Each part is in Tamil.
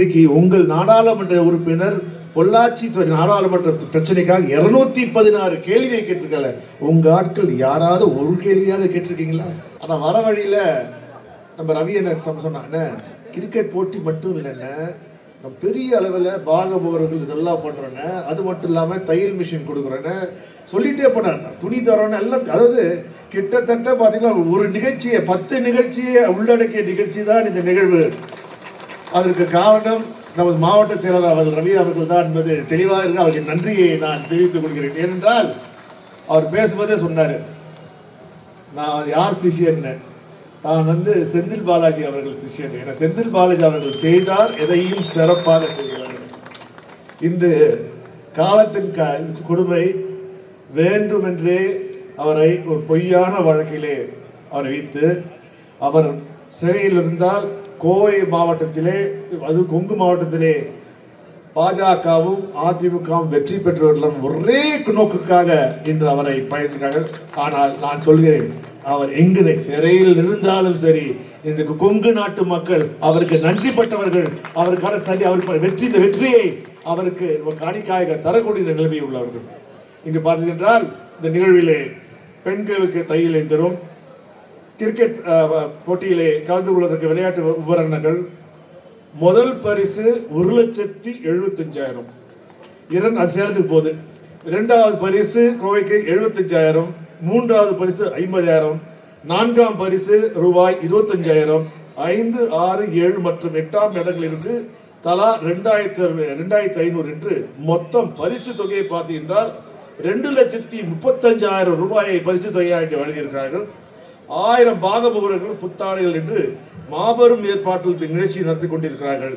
இன்றைக்கு உங்கள் நாடாளுமன்ற உறுப்பினர் பொள்ளாச்சி துறை நாடாளுமன்ற பிரச்சனைக்காக இருநூத்தி பதினாறு கேள்வியை கேட்டிருக்கல உங்க ஆட்கள் யாராவது ஒரு கேள்வியாவது கேட்டிருக்கீங்களா? ஆனா வர வழியில நம்ம ரவி என்ன சொன்னாங்க கிரிக்கெட் போட்டி மட்டும் இல்லைன்னு நம்ம பெரிய அளவில் பாகபோகர்கள் இதெல்லாம் பண்றோன்னு அது மட்டும் இல்லாம தையல் மிஷின் கொடுக்குறேன்னு சொல்லிட்டே போனாங்க துணி தரோன்னு எல்லாம் அதாவது கிட்டத்தட்ட பார்த்தீங்கன்னா ஒரு நிகழ்ச்சியை பத்து நிகழ்ச்சியை உள்ளடக்கிய நிகழ்ச்சி தான் இந்த நிகழ்வு. அதற்கு காரணம் நமது மாவட்ட செயலாளர் அவர்கள் ரவி அவர்கள் தான் என்பது தெளிவாக இருக்கு அவருக்கு நன்றியை நான் தெரிவித்துக் கொள்கிறேன். ஏனென்றால் அவர் பேசும்போதே சொன்னார். நான் யார் சிஷியன் நான் வந்து செந்தில் பாலாஜி அவர்கள் சிஷியன். என செந்தில் பாலாஜி அவர்கள் செய்தார் எதையும் சிறப்பாக செய்கிறார். இன்று காலத்தின் க கொடுமை வேண்டுமென்றே அவரை ஒரு பொய்யான வழக்கிலே அவர் வைத்து அவர் சிறையில் இருந்தால் கோவை மாவட்டத்திலே அது கொங்கு மாவட்டத்திலே பாஜகவும் அதிமுகவும் வெற்றி பெற்றவர்களும் ஒரே நோக்குக்காக இன்று அவரை பயணிக்கிறார்கள். ஆனால் நான் சொல்கிறேன் அவர் எங்கு சிறையில் இருந்தாலும் சரி இந்த கொங்கு நாட்டு மக்கள் அவருக்கு நன்றிப்பட்டவர்கள் அவருக்கான சரி அவர் வெற்றி இந்த வெற்றியை அவருக்கு காணிக்காக தரக்கூடிய நிலைமை உள்ளவர்கள். இங்கு பார்த்தீங்கன்றால் இந்த நிகழ்விலே பெண்களுக்கு தையலை தரும் கிரிக்கெட் போட்டியிலே கலந்து கொள்வதற்கு விளையாட்டு உபகரணங்கள். முதல் பரிசு ஒரு லட்சத்தி எழுபத்தஞ்சாயிரம் இரண்டு அது சேலத்துக்கு போகுது. இரண்டாவது பரிசு கோவைக்கு எழுபத்தஞ்சாயிரம் மூன்றாவது பரிசு ஐம்பதாயிரம். நான்காம் பரிசு ரூபாய் இருபத்தஞ்சாயிரம். ஐந்து ஆறு ஏழு மற்றும் எட்டாம் இடங்களிலிருந்து தலா ரெண்டாயிரத்தி ரெண்டாயிரத்தி ஐநூறு என்று மொத்தம் பரிசு தொகையை பார்த்தீங்கன்றால் ரெண்டு லட்சத்தி முப்பத்தஞ்சாயிரம் ரூபாயை பரிசு தொகையாக வழங்கியிருக்கிறார்கள். ஆயிரம் பாகபுகர்கள் புத்தாடைகள் என்று மாபெரும் ஏற்பாட்டில் நிகழ்ச்சி நடத்தி கொண்டிருக்கிறார்கள்.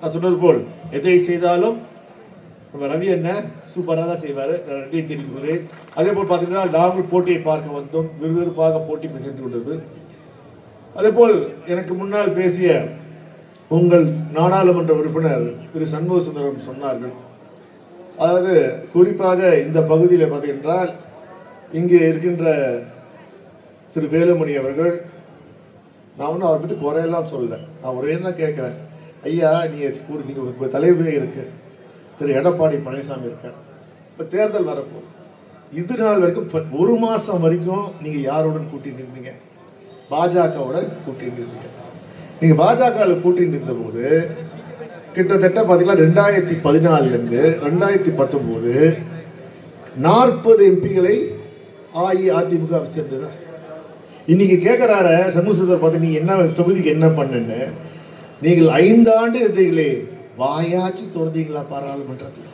நான் சொன்னது போல் எதை செய்தாலும் நம்ம ரவி என்ன சூப்பராக தான் செய்வார். நன்றி தெரிவித்துள்ளது அதே போல் பார்த்தீங்கன்னா நாங்கள் போட்டியை பார்க்க வந்தோம். விறுவிறுப்பாக போட்டி சென்று கொண்டது அதே போல் எனக்கு முன்னால் பேசிய உங்கள் நாடாளுமன்ற உறுப்பினர் திரு சண்முக சுந்தரம் சொன்னார்கள். அதாவது குறிப்பாக இந்த பகுதியில் பார்த்தீங்கன்றால் இங்கே இருக்கின்ற திரு வேலுமணி அவர்கள் நான் ஒன்றும் அவரை பற்றி குறையெல்லாம் சொல்லலை. நான் ஒரே என்ன கேட்குறேன். ஐயா நீங்கள் கூறு நீங்கள் உங்கள் தலைவரே இருக்கு. திரு எடப்பாடி பழனிசாமி இருக்கார். இப்போ தேர்தல் வரப்போகுது இது நாள் வரைக்கும் ஒரு மாதம் வரைக்கும் நீங்கள் யாருடன் கூட்டிட்டு இருந்தீங்க? பாஜகவுடன் கூட்டிட்டு இருந்தீங்க. நீங்கள் பாஜகவில் கூட்டிட்டு இருந்தபோது கிட்டத்தட்ட பார்த்தீங்கன்னா ரெண்டாயிரத்தி பதினாலுலேருந்து ரெண்டாயிரத்தி பத்தொம்போது நாற்பது எம்பிகளை அஇஅதிமுக வச்சிருந்தது. இன்னைக்கு கேட்குறாரு சண்முகசுந்தர் பார்த்து நீ என்ன தொகுதிக்கு என்ன பண்ணுன்னு? நீங்கள் ஐந்தாண்டு இருந்தீங்களே வாயாச்சு தோன்றீங்களா பாராளுமன்றத்தில்?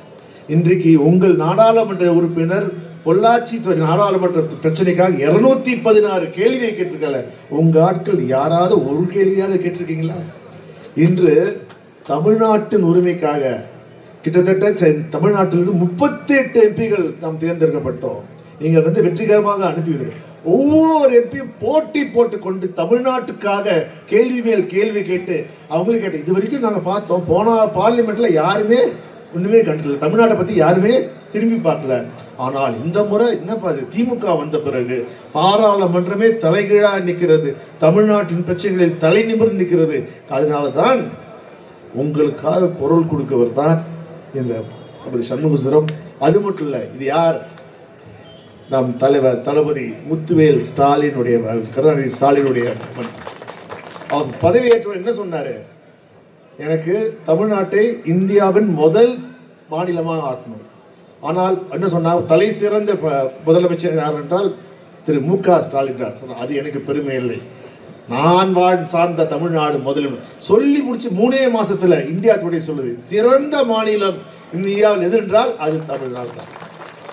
இன்றைக்கு உங்கள் நாடாளுமன்ற உறுப்பினர் பொள்ளாச்சி துறை நாடாளுமன்ற பிரச்சனைக்காக இருநூத்தி பதினாறு கேள்வியை கேட்டிருக்கல உங்க ஆட்கள் யாராவது ஒரு கேள்வியாவது கேட்டிருக்கீங்களா? இன்று தமிழ்நாட்டின் உரிமைக்காக கிட்டத்தட்ட தமிழ்நாட்டிலிருந்து முப்பத்தி எட்டு எம்பிகள் நாம் தேர்ந்தெடுக்கப்பட்டோம். நீங்கள் வந்து வெற்றிகரமாக அனுப்பிவிடுங்க ஒவ்வொரு எம்பியும் போட்டி போட்டுக்கொண்டு தமிழ்நாட்டுக்காக கேள்வி மேல் கேள்வி கேட்டு அவங்களுக்கு கேட்டு இது வரைக்கும் நாங்கள் பார்த்தோம். போன பார்லிமெண்ட்டில் யாருமே ஒன்றுமே கண்டுக்கல. தமிழ்நாட்டை பற்றி யாருமே திரும்பி பார்க்கல. ஆனால் இந்த முறை என்னப்பா இது? திமுக வந்த பிறகு பாராளுமன்றமே தலைகீழாக நிற்கிறது. தமிழ்நாட்டின் பிரச்சனைகளில் தலை நிமிர்ந்து நிற்கிறது. அதனால தான் உங்களுக்காக குரல் கொடுக்கவர் தான் இந்த சண்முகசுரம் அது மட்டும் இல்லை இது யார்? நம் தலைவர் தளபதி முத்துவேல் ஸ்டாலினுடைய கருணாநிதி ஸ்டாலினுடைய அவர் பதவியேற்ற என்ன சொன்னாரு? எனக்கு தமிழ்நாட்டை இந்தியாவின் முதல் மாநிலமாக ஆக்கணும். ஆனால் என்ன சொன்னார் தலை சிறந்த ப- முதலமைச்சர் யார் என்றால் திரு மு க ஸ்டாலின் சொன்னார் அது எனக்கு பெருமை இல்லை. நான் வாழ் சார்ந்த தமிழ்நாடு முதலிடம் சொல்லி முடிச்சு மூணே மாசத்துல இந்தியா டுடே சொல்லுது சிறந்த மாநிலம் இந்தியாவில் எது என்றால் அது தமிழ்நாடு தான்.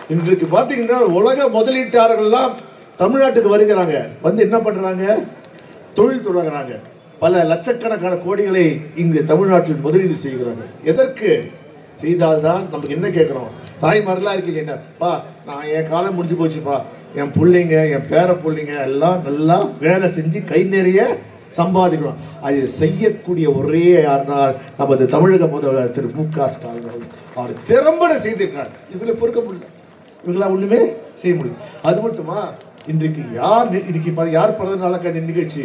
இன்றைக்கு பார்த்தீங்கன்னா உலக முதலீட்டாளர்கள்லாம் தமிழ்நாட்டுக்கு வருகிறாங்க. வந்து என்ன பண்ணுறாங்க தொழில் தொடங்குறாங்க. பல லட்சக்கணக்கான கோடிகளை இங்கு தமிழ்நாட்டில் முதலீடு செய்கிறாங்க. எதற்கு? செய்தால்தான் நமக்கு என்ன கேட்குறோம்? தாய்மாரெலாம் இருக்கீங்க என்ன பா நான் என் காலம் முடிஞ்சு போச்சுப்பா. என் பிள்ளைங்க என் பேர பிள்ளைங்க எல்லாம் நல்லா வேலை செஞ்சு கை நிறைய சம்பாதிக்கணும். அது செய்யக்கூடிய ஒரே யாருனால் நமது தமிழக முதல்வர் திரு மு க ஸ்டாலின் அவர் திறம்பட செய்திருக்கிறார். இதில் பொறுக்க முடியல. இவங்களாம் ஒண்ணுமே செய்ய முடியும் அது மட்டுமா? இன்றைக்கு யார் இன்னைக்கு யார் பிறந்த நாளுக்கு அந்த நிகழ்ச்சி?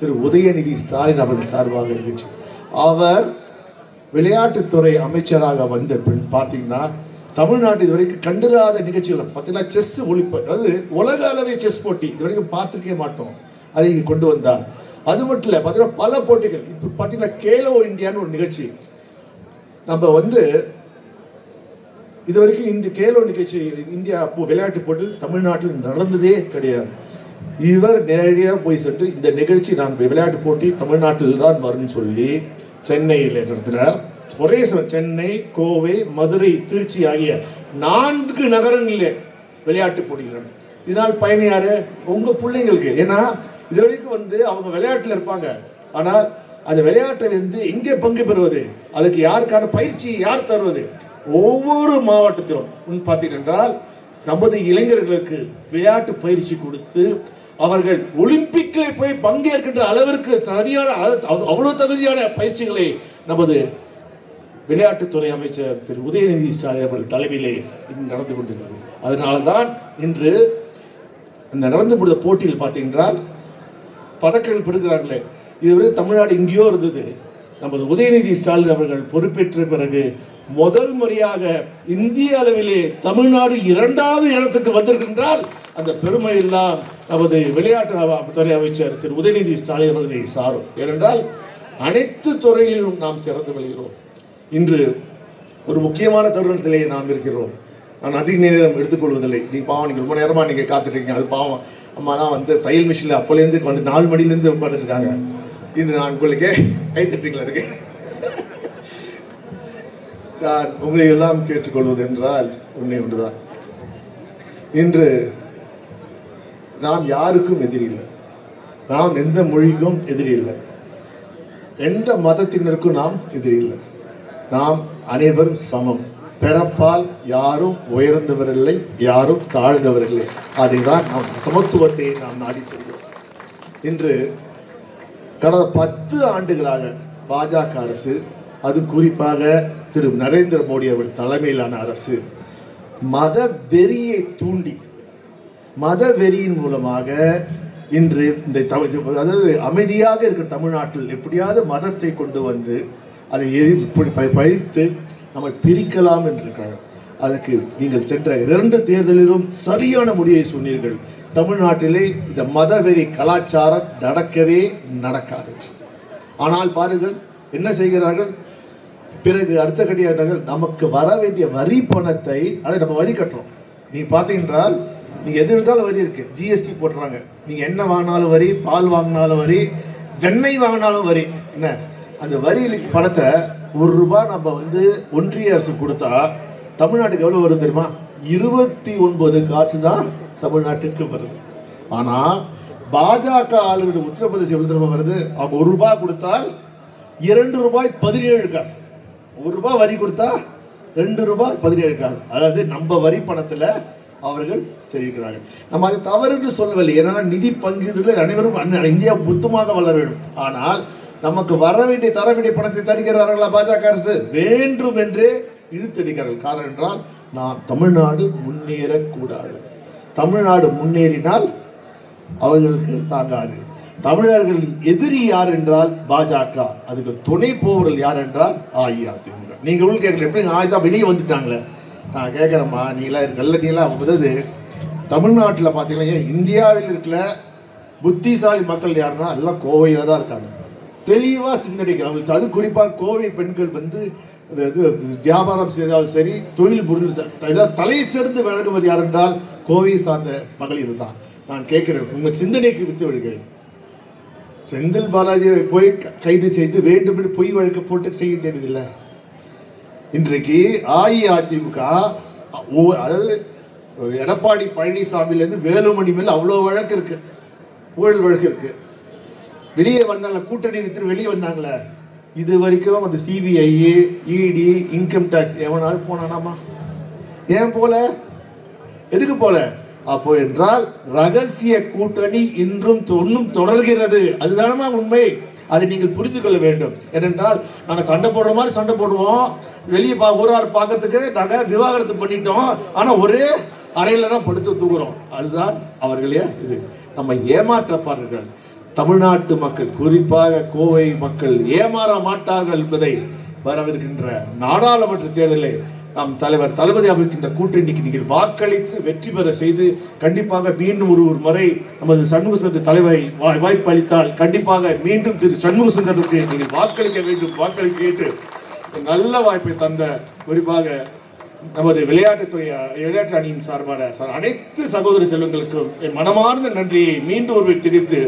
திரு உதயநிதி ஸ்டாலின் அவர்கள் சார்பாக நிகழ்ச்சி. அவர் விளையாட்டுத்துறை அமைச்சராக வந்த பின் பார்த்தீங்கன்னா தமிழ்நாட்டு இது வரைக்கும் கண்டிராத நிகழ்ச்சிகள் பார்த்தீங்கன்னா செஸ் ஒழிப்பு அதாவது உலக அளவே செஸ் போட்டி. இது வரைக்கும் பார்த்துருக்கவே மாட்டோம். அதை இங்கே கொண்டு வந்தார். அது மட்டும் இல்லை பார்த்தீங்கன்னா பல போட்டிகள். இப்போ பார்த்தீங்கன்னா கேலோ இந்தியான்னு ஒரு நிகழ்ச்சி. நம்ம வந்து இது வரைக்கும் இந்த கேலோ நிகழ்ச்சி இந்தியா விளையாட்டு போட்டி தமிழ்நாட்டில் நடந்ததே கிடையாது. இவர் நேரடியாக போய் சென்று இந்த நிகழ்ச்சி நான் விளையாட்டு போட்டி தமிழ்நாட்டில் தான் வரும்னு சொல்லி சென்னையில் நடத்தினார். ஒரே சில சென்னை கோவை மதுரை திருச்சி ஆகிய நான்கு நகரங்களிலே விளையாட்டு போட்டிகள் இதனால் பயணியார் யாரு உங்க பிள்ளைங்களுக்கு ஏன்னா இது வரைக்கும் வந்து அவங்க விளையாட்டுல இருப்பாங்க. ஆனால் அந்த விளையாட்டில் இருந்து எங்கே பங்கு பெறுவது? அதுக்கு யாருக்கான பயிற்சி யார் தருவது? ஒவ்வொரு மாவட்டத்திலும் உம் பார்த்தீங்கன்றால் நமது இளைஞர்களுக்கு விளையாட்டு பயிற்சி கொடுத்து அவர்கள் ஒலிம்பிக்கில் போய் பங்கேற்கின்ற அளவிற்கு சரியான அவ்வளவு தகுதியான பயிற்சிகளை நமது விளையாட்டுத்துறை அமைச்சர் திரு. உதயநிதி ஸ்டாலின் அவர்கள் தலைமையிலே நடந்து கொண்டிருக்கிறது. அதனால தான் இன்று இந்த நடந்து முடிந்த போட்டியில் பார்த்தீங்கன்றால் பதக்கங்கள் பெறுகிறார்களே. இதுவரை தமிழ்நாடு எங்கேயோ இருந்தது. நமது உதயநிதி ஸ்டாலின் அவர்கள் பொறுப்பேற்ற பிறகு முதல் முறையாக இந்திய அளவிலே தமிழ்நாடு இரண்டாவது இடத்துக்கு வந்திருக்கின்றால் அந்த பெருமை எல்லாம் நமது விளையாட்டு துறை அமைச்சர் திரு. உதயநிதி ஸ்டாலின் அவர்களை சாரும். ஏனென்றால் அனைத்து துறையிலும் நாம் சிறந்து விளைகிறோம். இன்று ஒரு முக்கியமான தருணத்திலே நாம் இருக்கிறோம். நான் அதிக நேரம் எடுத்துக்கொள்வதில்லை. நீ பாவம் நீங்கள் ரொம்ப நேரமாக நீங்கள் காத்துட்ருக்கீங்க. அது பாவம். அம்மாலாம் வந்து தையல் மிஷினில் அப்போலேருந்து வந்து நாலு மணிலேருந்து உட்காந்துட்டு இருக்காங்க இன்று நான் உங்களுக்கு கை தட்டுறீங்களா அதுக்கு? நான் உங்களை எல்லாம் கேட்டுக்கொள்வது என்றால் உண்மை ஒன்றுதான். இன்று நாம் யாருக்கும் எதிரி இல்லை நாம் எந்த மொழிக்கும் எதிரி இல்லை எந்த மதத்தினருக்கும் நாம் எதிரி இல்லை நாம் அனைவரும் சமம். பிறப்பால் யாரும் உயர்ந்தவரில்லை யாரும் தாழ்ந்தவரில்லை. அதைதான் நாம் சமத்துவத்தை நாம் நாடி செல்கிறோம். இன்று கடந்த பத்து ஆண்டுகளாக பாஜக அரசு அது குறிப்பாக திரு நரேந்திர மோடி அவர் தலைமையிலான அரசு மத வெறியை தூண்டி மத வெறியின் மூலமாக இன்று இந்த தமிழ் அதாவது அமைதியாக இருக்கிற தமிழ்நாட்டில் எப்படியாவது மதத்தை கொண்டு வந்து அதை எரி- ப- பழித்து நம்மை பிரிக்கலாம் என்று இருக்கிறார்கள் அதற்கு நீங்கள் சென்ற இரண்டு தேர்தலிலும் சரியான முடிவை சொன்னீர்கள். தமிழ்நாட்டிலே இந்த மதவெறி கலாச்சாரம் நடக்கவே நடக்காது. ஆனால் பாருங்கள் என்ன செய்கிறார்கள்? பிறகு அடுத்த கட்டியாக நமக்கு வர வேண்டிய வரி பணத்தை அதை நம்ம வரி கட்டுறோம். நீ பார்த்தீங்கன்றால் நீங்கள் எது எடுத்தாலும் வரி இருக்கு. ஜிஎஸ்டி போடுறாங்க நீங்கள் என்ன வாங்கினாலும் வரி பால் வாங்கினாலும் வரி வெண்ணெய் வாங்கினாலும் வரி. என்ன? அந்த வரி பணத்தை ஒரு ரூபாய் நம்ம வந்து ஒன்றிய அரசு கொடுத்தா தமிழ்நாட்டுக்கு எவ்வளோ வரும் தெரியுமா? இருபத்தி ஒன்பது காசு தான் தமிழ்நாட்டுக்கு வருது. ஆனால் பாஜக ஆளுநர் உத்தரப்பிரதேசம் எவ்வளோ தெரியுமா வருது? அவங்க ஒரு ரூபாய் கொடுத்தால் இரண்டு ரூபாய் பதினேழு காசு. ஒரு ரூபாய் வரி கொடுத்தா ரெண்டு ரூபாய் பதினேழு காசு. அதாவது நம்ம வரி பணத்தில் அவர்கள் செய்கிறார்கள் நம்ம அது தவறுன்னு சொல்லவில்லை. ஏன்னா நிதி பங்குகளில் அனைவரும் இந்தியா புத்தமாக வளர வேண்டும். ஆனால் நமக்கு வர வேண்டிய தர வேண்டிய பணத்தை தருகிறார்களா பாஜக அரசு? வேண்டும் என்றே இழுத்தடிக்கிறார்கள் காரணம் என்றால் நாம் தமிழ்நாடு முன்னேறக்கூடாது. தமிழ்நாடு முன்னேறினால் அவர்களுக்கு தாங்காது. தமிழர்கள் எதிரி யார் என்றால் பாஜக. அதுக்கு துணை போவர்கள் யார் என்றால் அஇஅதிமுக. நீங்கள் உள்ள கேட்கல எப்படி ஆயுதா வெளியே வந்துட்டாங்களே? நான் கேட்குறேம்மா நீலாம் நல்ல நீலாம் அதாவது தமிழ்நாட்டில் பார்த்தீங்கன்னா இந்தியாவில் இருக்கிற புத்திசாலி மக்கள் யாருன்னா எல்லாம் கோவையில் தான் இருக்காங்க. தெளிவாக சிந்தனைக்கிறாங்க அது குறிப்பாக கோவை பெண்கள் வந்து இது வியாபாரம் செய்தாலும் சரி தொழில் புரிந்து ஏதாவது தலை சிறந்து வழங்குவது யார் என்றால் கோவையை சார்ந்த மகளிர் தான் நான் கேட்கிறேன் உங்கள் சிந்தனைக்கு வித்து விடுகிறேன். செந்தில் பாலாஜியை போய் க- கைது செய்து வேண்டும் என்று பொய் வழக்கு போட்டு செய்ய தெரியுதில்ல இன்றைக்கு அஇஅதிமுக ஒவ்வொரு- அதாவது எடப்பாடி பழனிசாமியிலேருந்து வேலுமணி மேல் அவ்வளோ வழக்கு இருக்கு. ஊழல் வழக்கு இருக்கு. வெளியே வந்தாங்க கூட்டணி வித்து வெளியே வந்தாங்களே? இது வரைக்கும் அந்த சிபிஐ இடி இன்கம் டேக்ஸ் எவனாவது போனானாமா? ஏன் போல? எதுக்கு போல? அப்போ என்றால் ரகசிய கூட்டணி இன்றும் இன்னும் தொடர்கிறது. அதுதானமா உண்மை? அதை நீங்கள் புரிந்து கொள்ள வேண்டும். ஏனென்றால் நாங்கள் சண்டை போடுற மாதிரி சண்டை போடுவோம். வெளியே பா ஒரு ஆள் பார்க்கறதுக்கு நாங்கள் விவாகரத்து பண்ணிட்டோம். ஆனால் ஒரே அறையில தான் படுத்து தூங்குறோம். அதுதான் அவர்களே இது. நம்ம ஏமாற்றப்பார்கள். தமிழ்நாட்டு மக்கள் குறிப்பாக கோவை மக்கள் ஏமாற மாட்டார்கள் என்பதை வரவிருக்கின்ற நாடாளுமன்ற தேர்தலில் நம் தலைவர் தளபதி அமைக்கின்ற இன்னைக்கு நீங்கள் வாக்களித்து வெற்றி பெற செய்து கண்டிப்பாக மீண்டும் ஒரு ஒரு முறை நமது சண்முக சுந்தர தலைவரை வாய்ப்பு அளித்தால் கண்டிப்பாக மீண்டும் திரு சண்முக சுந்தரத்துக்கு நீங்கள் வாக்களிக்க வேண்டும் வாக்களிக்க கேட்டு நல்ல வாய்ப்பை தந்த குறிப்பாக நமது விளையாட்டுத்துறை விளையாட்டு அணியின் சார்பான அனைத்து சகோதர செல்வங்களுக்கும் என் மனமார்ந்த நன்றியை மீண்டும் ஒருவர் தெரிவித்து